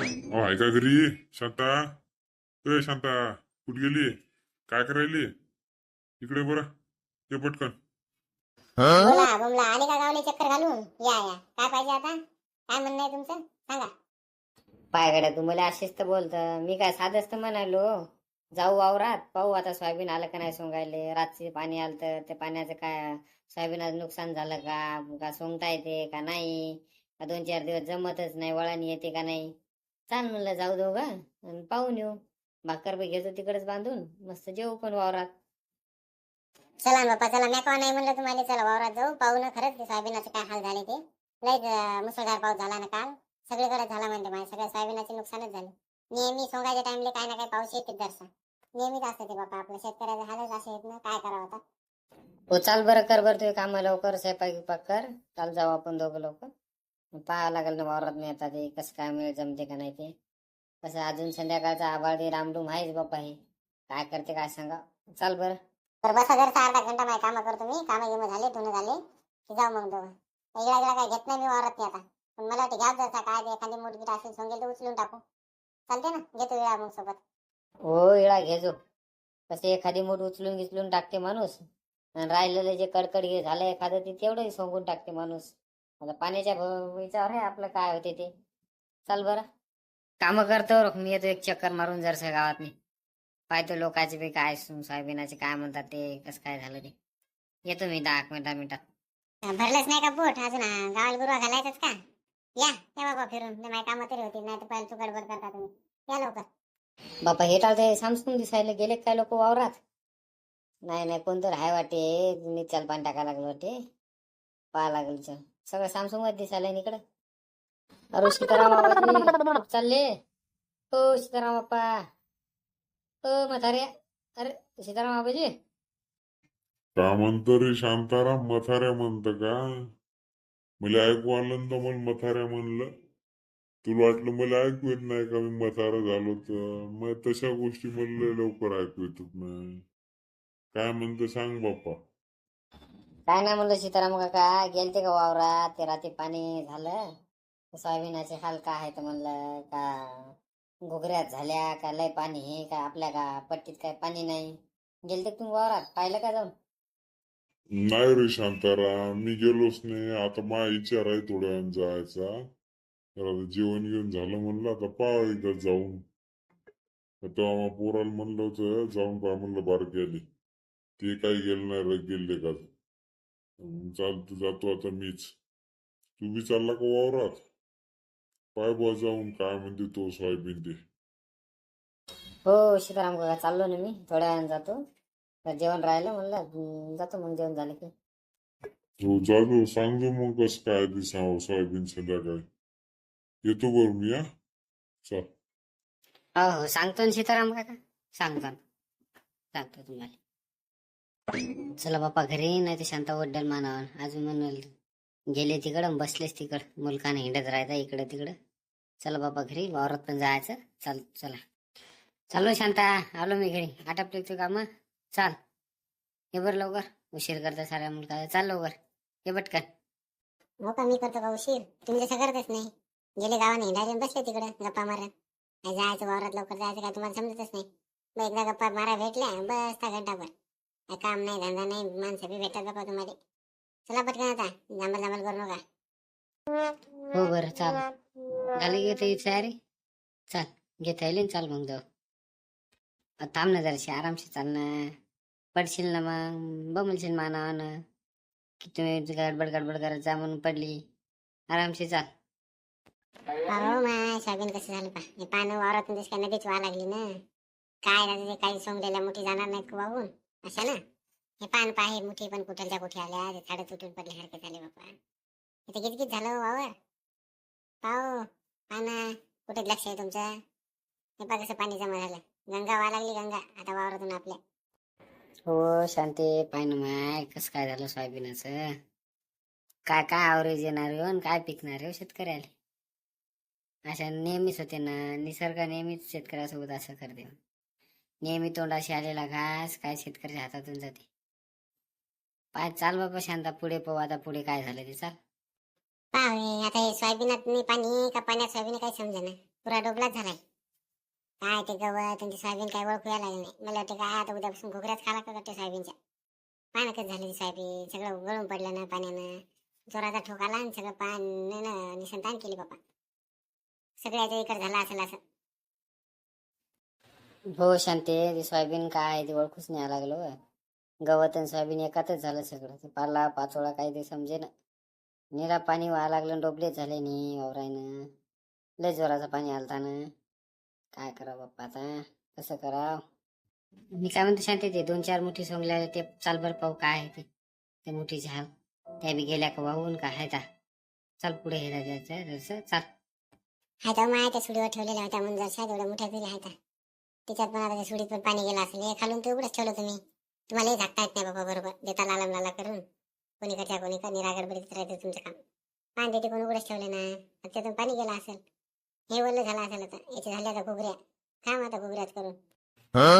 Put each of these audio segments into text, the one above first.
अहो आहे का घरी? शांता? ए शांता कुठे गेली? काय करायली? इकडे बरं ते पटकन. बोला बोमला आले का गावले चक्कर घालून? या या. काय पाहिजे आता? काय म्हणणं आहे तुमचं? सांगा. पायगड्या तू मला असेच तर बोलत. मी काय साधच तर म्हणालो. जाऊ वावरात. पाहू आता सोयाबीन आलं का नाही सोंगायले. रातचे पाणी आलं तर ते पाण्याचं काय सोयाबीनाचं नुकसान झालं का? का सोंगता येते का नाही? का दोन चार दिवस जमतच नाही? वळण येते का नाही? चाल म्हणलं जाऊ दो गा आणि पाहून येऊ. भाकर बी घेतो तिकडेच बांधून. मस्त जेवू पण वावरात. चला ना बाप्पा चला. मी कोण नाही म्हणलं तुम्हाला. चला वावरात जाऊ. पाहू ना खरंच ते सोयाबीनाचे काय हाल झाले ते. लयच मुसळधार पाऊस झाला ना काल. सगळीकडे झाला म्हणते माझ्या. सगळ्या सोयाबीनाचे नुकसानच झाले. नेहमी सोंगायच्या टाइमला काय ना काय पाऊस येते दर्शन नेहमीच असते ते बाप्पा आपल्या शेतकऱ्याचे हालच असे आहेत ना. काय करावं आता? हो चाल बरं. कर बरं. तुझे काम लवकर. स्वयंपाक कर. चाल जाऊ आपण दोघं लवकर. पाहावं लागेल ना वावरात नाही आता ते कसं काय मिळेल जमते का नाही ते. कसं अजून संध्याकाळचा आबाळ ते रामडूम आहेच बाप्पा हे. काय करते काय सांगा. चाल बरं. तर बसा घरचा अर्धा घंटा माझी कामं करतो मी. कामं गिमं झाले धुणं झाले. की जाऊ मग दोघं. इकडा इकडा काय घेत नाही मी वावरात नाही आता. पण मला वाटतं घ्या जसा काय एखादी मोठी गिट असेल सोंगेल तर उचलून टाकू. चालते ना? घेतो वेळा मग सोबत. हो इळा घे जो कसे एखादी मूठ उचलून गिचलून टाकते माणूस. आणि राहिलेलं जे कडकड हे झालं एखादं ते तेवढंही सोंगून टाकते माणूस. आता पाण्याच्या विचार आहे आपलं काय होते ते. चाल बरं. कामं करतो रख. मी येतो एक चक्कर मारून जरसं गावात मी पाहतो लोकांचे बी काय सोयाबीनाचे काय म्हणतात ते कसं काय झालं ते. येतो मी दहा मिनिटा मिनिटात. भरलंच नाही का पोट? अजून गावाला गुरुवा घालायचंच का? या या बाबा फिरून. नाही माझी कामं तरी होती नाही तर पहिले तू गडबड करता तुम्ही. या लवकर. बापा हे टाळते सामसून दिसायला गेले काय लोक वावरात? नाही नाही कोणतर हाय वाटे? मी चाल पाणी टाकायला लागलो वाटे. पाहा लागल चल. सगळं सामसूंगच दिसायला इकडं. अरे सीताराम चालले? हो सीताराम बाप्पा. हो म्हातारे. अरे सीताराम बाबाजी. का म्हणतो रे शांताराम? मथाऱ्या म्हणतं का? मला ऐकू आलं ना तर मला मथाऱ्या म्हणलं. तुला वाटलं मला ऐकू येत नाही का? मी मथारा झालो तर. मग तशा गोष्टी मला लवकर ऐकू येतात नाही. काय म्हणतं सांग बाप्पा. काय नाही म्हणलं सीताराम काका गेलते का वावरात? ते रात्री पाणी झालं. सोयाबीनाचे हाल काय आहे तर म्हणलं का घोगऱ्यात झाल्या का लय पाणी हे का आपल्या का पट्टीत काय पाणी नाही. गेलते तुम्ही वावरात? पाहिलं का जाऊन? नाही रे शांताराम मी गेलोच नाही. आता मा विचार आहे थोड्या वेळानं जायचा. तर आता जेवण घेऊन झालं म्हणलं आता पाहा एकदा जाऊन. तेव्हा मग पोराला म्हणलं होतं जाऊन पहा म्हणलं बार आली ते काही गेलं नाही रे गेले का? मग चाल तू जातो आता मीच. तू बी चालला का वावरात? पाय बुवा जाऊन काय म्हणते तो सोयाबीन ते? हो सीताराम काका चाललो ना मी थोड्या वेळानं जातो. तर जेवण राहिलं म्हणलं हम्म, जातो मग जेवण झालं की. हो जातो सांगतो मग कसं काय ते सांग सोयाबीन संध्याकाळी. येतो बरं मी हा? चल. हो हो सांगतो ना सीताराम काका. सांगतो ना. सांगतो तुम्हाला. चला बापा घरी नाही ते शांता वड्डल मानावर. अजून म्हणाल गेले तिकडं बसलेच तिकडं. मुलकाने हिंडत राहायचा इकडं तिकडं. चला बापा घरी वावरात पण जायचं. चाल चला. चालू हो शांता आलो मी घरी. आटापले तू काम. चाल. हे बर लवकर. उशीर करता साऱ्या मुलगा. चाल लवकर. हे पटकन. हो का मी करतो का उशीर? तुम्ही तसं करतच नाही. गेले गावाने हिंडायचे बसले तिकडे गप्पा मारा जायचं वावरात लवकर जायचं काय तुम्हाला समजतच नाही. मग एकदा गप्पा मारा भेटल्या बस त्या घंटाभर. काय काम नाही धंदा नाही माणसं बी भेटतात बाबा तुम्हाला. चला पटकन आता जांभल जांभल करू नका हो बरं चाल. झाली घेता तयारी? चाल घेता येईल चाल मग जाऊ. थांब ना जराशी आरामशी चाल ना. पडशील ना मग बमलशील मानावानं की तुम्ही गडबड गडबड करत जा म्हणून पडली. आरामशी चाल. अहो माय सोयाबीन कसं झालं पा हे पानं वावरातून दिस काय नदीच व्हावं लागली ना. काय राहते काही सोंगलेल्या मुठी जाणार नाहीत का वाहून अशा ना हे पान पाहे मुठी पण कुठलच्या कुठे आल्या झाडं तुटून पडले सारखे झाले बापा. इथे किती किती झालं हो, वावर. पाहो पाना कुठे लक्ष आहे तुमचं? हे पा कसं पाणी जमा झालं. गंगा व्हावं लागली गंगा. आता वावरातून आपल्या. हो शांती पाय ना माय कसं काय झालं सोयाबीनाचं? काय काय आवरेज येणार हो आणि काय पिकणार हो शेतकऱ्याला? अशा नेहमीच होते ना निसर्ग नेहमीच शेतकऱ्यासोबत असं करते. नेहमी तोंडाशी आलेला घास काय शेतकऱ्याच्या हातातून जाते. पाय चाल बाबा शांता पुढे पाहू आता पुढे काय झालं ते चाल. पहा आता हे सोयाबीनात नाही पाणी का पाण्यात सोयाबीन काही समजेना. पुरा डोबलाच झालाय. काय ते गवत आणि सोयाबीन काय ओळखू यायला नाही. मला वाटतं काय आता उद्यापासून घोगऱ्याच खाला का वाटतं सोयाबीनच्या. पाण्यात झालं ते सोयाबीन? सगळं गळून पडलं ना पाण्यानं. जोराचा ठोकाला आणि सगळं पाण्यानं निसंतान केली बाबा. सगळ्याच्या इकडे झाला असेल असं हो शांते. ते सोयाबीन काय आहे ते ओळखूच नाही लागलो. गवत आणि सोयाबीन एकातच झालं सगळं. ते पाला पाचोळा काय ते समजे ना निरा पाणी व्हायला लागलं डोबले झाले नी वावरायनं. लय जोराचं पाणी आलता ना काय करावं बाप्पा आता? कसं करावं? मी काय म्हणतो शांती ते दोन चार मुठी सोंगल्या ते चालभर पाहू काय आहे ते. ते मुठी झाल. त्या बी गेल्या का वाहून का आहे ता. चाल पुढे हे जायचं चल चाल. हाय तर त्या सुडीवर ठेवलेला होता म्हणून जर एवढ्या मोठ्या बिल आहेत त्याच्यात पण आता सुडीत पण पाणी गेलं असेल. हे खालून ते उघडच ठेवलं तुम्ही. तुम्हाला हे झाकता येत नाही बाबा बरोबर. देता लालम लाला करून. कोणी करता कोणी का निरागडबडीत राहते तुमचं काम. पाणी देते कोणी उघडच ठेवलं ना. त्यातून पाणी गेलं असेल. हे वल्ल झालं असेल आता. याचे झाले आता घुगऱ्या. थांब आता घुगऱ्यात करून.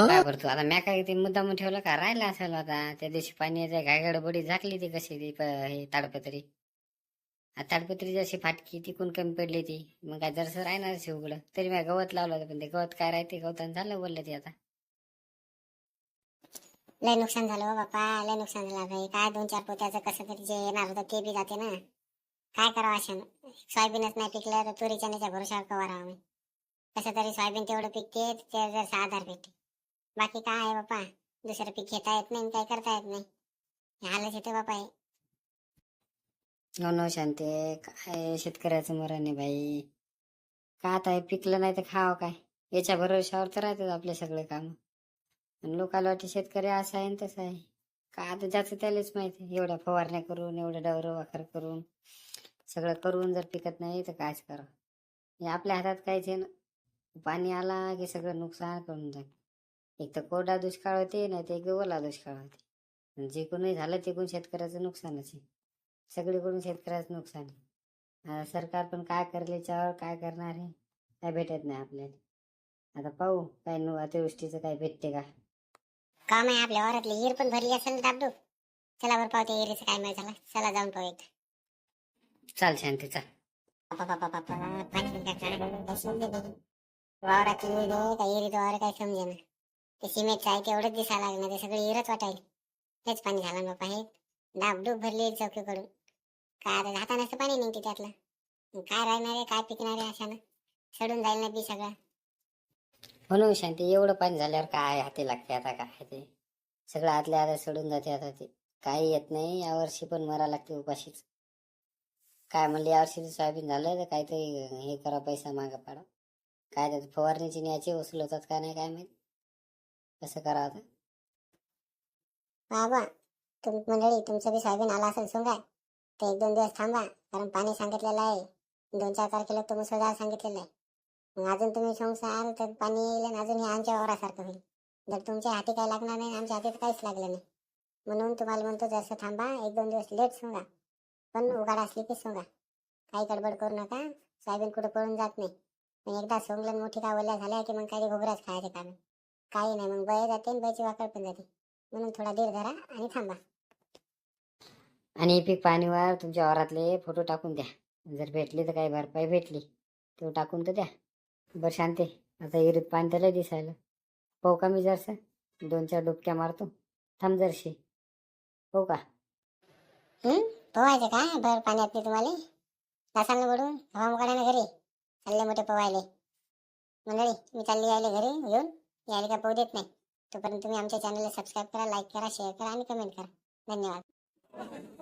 काय करतो आता म्या काय ते मुद्दाम ठेवलं का? राहिला असेल आता. त्या दिवशी पाणी येते काय गडबडी झाकली ती कशी ती प- हे ताडपत्री. ताडपत्री जशी फाटकी ती कोण कमी पडली ती. मग काय जरसं राहणार आहे उघडं. तरी मी गवत लावलं होतं पण ते गवत काय राहते गवतानं झालं बोललं ते आता. लय नुकसान झालं हो बापा लय नुकसान झालं भाई काय दोन चार पोत्याचं कसं तरी जे येणार होतं ते बी जाते ना. काय करावं अशानं सोयाबीनच नाही पिकलं तर तुरीच्या त्याच्या भरोशावर कवा राहावं मी? कसं तरी सोयाबीन तेवढं पिकते ते जर आधार भेटते बाकी काय आहे बापा दुसरं पीक घेता येत नाही काय करता येत नाही. हालच येते बापा हे हो न शांते. काय शेतकऱ्याचं मरण आहे बाई. का आता हे पिकलं नाही तर खावं काय? याच्या भरोशावर तर राहतात आपले सगळे काम. लोकाला वाटते शेतकरी असं आहे आणि तसं आहे. का आता ज्याचं त्यालाच माहिती आहे. एवढ्या फवारण्या करून एवढं डवर वाखर करून सगळं करून जर पिकत नाही तर कायच करावं? हे आपल्या हातात काहीच आहे ना. पाणी आला की सगळं नुकसान करून जाईल. एक तर कोरडा दुष्काळ होते नाही तर एक ओला दुष्काळ होते. आणि जे कोणी झालं ते कोण शेतकऱ्याचं नुकसानच आहे. सगळीकडून शेतकऱ्याचं नुकसान आहे. सरकार पण काय करेल याच्यावर काय करणार आहे? काय भेटत नाही आपल्याला. आता पाहू काय नु अतिवृष्टीचं काय भेटते का? काम आहे आपल्या वावरातली हिर पण भरली असेल ना दाबडूब चला बरं पाहते हिरीचं काय माहिती झाला. चला जाऊन पाहू एकदा चाल शांती चाल. वावरातली विहिरी का हिरीत वावर काही समजेना ते सिमेंटचं आहे तेवढंच दिसायला लागणार ते सगळं हिरच वाटायला. हेच पाणी झालं बापा हे. डाबडूब भरली एक चौकीकडून. काय आता हातानेच पाणी निघते त्यातलं. मग काय राहणार आहे काय पिकणार आहे अशानं? सडून जाईल ना बी सगळं. हो ना शांती एवढं पाणी झाल्यावर काय हाती लागते आता काय ते? सगळं आतल्या आत सोडून जाते आता ते. काही येत नाही यावर्षी पण मरा लागते उपाशीच. काय म्हणले यावर्षी सोयाबीन झालं तर काहीतरी हे करा पैसा मागा पाडा. काय त्यात फवारणीची न्यायची वसूल होतात का नाही काय माहीत? कसं करा आता? बाबा तुम मंडळी तुमचं बी सोयाबीन आला असेल सोंगाय. ते एक दोन दिवस थांबा कारण पाणी सांगितलेलं आहे. दोन चार तारखेला तुम्ही सोडायला सांगितलेलं आहे. मग अजून तुम्ही सोंगसाल तर पाणी येईल आणि अजून हे आमच्या वावरासारखं होईल. जर तुमच्या हाती काही लागणार नाही आमच्या हाती तर काहीच लागलं नाही. म्हणून तुम्हाला म्हणतो जसं थांबा एक दोन दिवस लेट सोंगा पण उघाड असली की सोंगा काही गडबड करू नका. सोयाबीन कुठं पळून जात नाही. पण एकदा सोंगलं मोठी का ओल्या झाल्या की मग काही घोगराच खायचे कारण काही नाही मग बय जाते आणि बयची वाकड पण जाते. म्हणून थोडा धीर धरा आणि थांबा. आणि पीक पाणीवर तुमच्या वावरातले फोटो टाकून द्या. जर भेटली तर काही भरपाई भेटली तो टाकून तर द्या. बरं शांती. आता इरीत पाणी त्याला दिसायला. पाहू का मी जरसं? दोन चार डुबक्या मारतो. थांब जरशी. हो का? हं? का? भर पाण्यात तुम्हाला जासाल ना बडून. हवा ना घरी. चालले मोठे पोहायले. मंडळी मी चालली यायले घरी घेऊन. यायला काय पोहू देत नाही. तोपर्यंत तुम्ही आमच्या चॅनलला सबस्क्राईब करा लाईक करा शेअर करा आणि कमेंट करा. धन्यवाद.